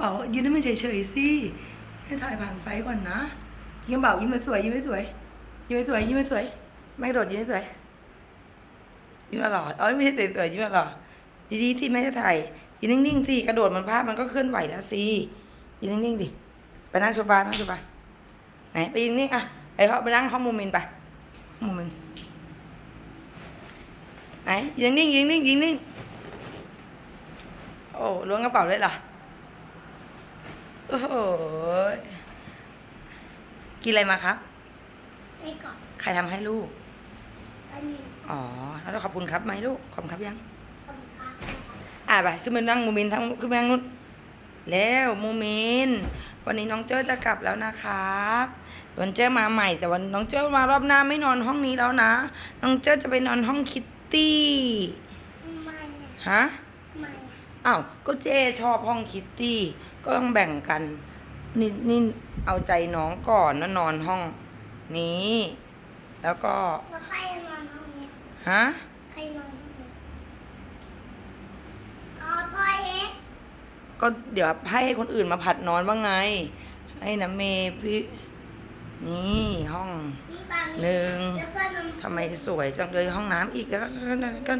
เป๋ายืนให้มันเฉยๆสิให้ถ่ายผ่านไฟก่อนนะยิ้มเป๋ายิ้มสวยยิ้มสวยยิ้มสวยยิ้มสวยไม่โดดยิ้มสวยยิ้มหล่อๆเอ้ยไม่ใช่สวยๆยิ้มหล่อดีๆสิแม่จะถ่ายยืนนิ่งๆสิกระโดดมันภาพมันก็เคลื่อนไหวแล้วสิยืนนิ่งๆสิไปนั่งโซฟานั่งโซฟาไหนไปยืนนิ่งอะไอเขาไปนั่งห้องมูมินไปห้อมูมินไหนยืนนิ่งยืนนิ่งยืนนิ่งโอ้ล้วงกระเป๋าเลยเหรอ โอ้โหกินอะไรมาครับ ไอ้ก่อนใครทำให้ลูก อันนี้อ๋อ แล้วขอบคุณครับไหมลูก ขอบคุณครับยัง ขอบคุณครับอ่าไปขึ้นมานั่งมูมินทั้งขึ้นมานั่งนู้นแล้วมูมิน วันนี้น้องเจ้จะกลับแล้วนะครับวันเจ้มาใหม่ แต่วันน้องเจ้มารอบหน้าไม่นอนห้องนี้แล้วนะ น้องเจ้จะไปนอนห้องคิตตี้ ไม่อะฮะ ไม่อะ อ้าวก็เจ้ชอบห้องคิตตี้ก็ต้องแบ่งกันนี่นี่เอาใจน้องก่อนนะนอนห้องนี้ แล้วก็แล้วใครนอนห้องนี้ฮะใครนอนห้องนี้อ๋อพ่อเอ็กซ์ก็เดี๋ยวให้คนอื่นมาผัดนอนบ้างไง ให้น้ำเมย์พี่นี่ห้องพี่บางหนึ่ง แล้วก็นอนทำไมสวยจังเลยห้องน้ำอีกแล้วก็ก็ก็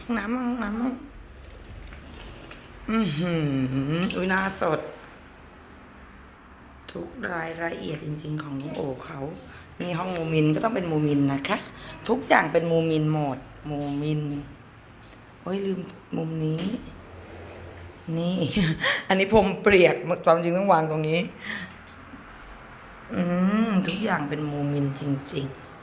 ห้องน้ำห้องน้ำห้อง อือหืออุ้ยน้าสด ทุกรายละเอียดจริง ๆ ของลุงโอเขานี่ห้องมูมินก็ต้องเป็นมูมินนะคะ ทุกอย่างเป็นมูมินหมดมูมินโอ้ยลืมมุมนี้ นี่ อันนี้ผมเปรียกความจริงต้องวางตรงนี้ อืมทุกอย่างเป็นมูมินจริง ๆ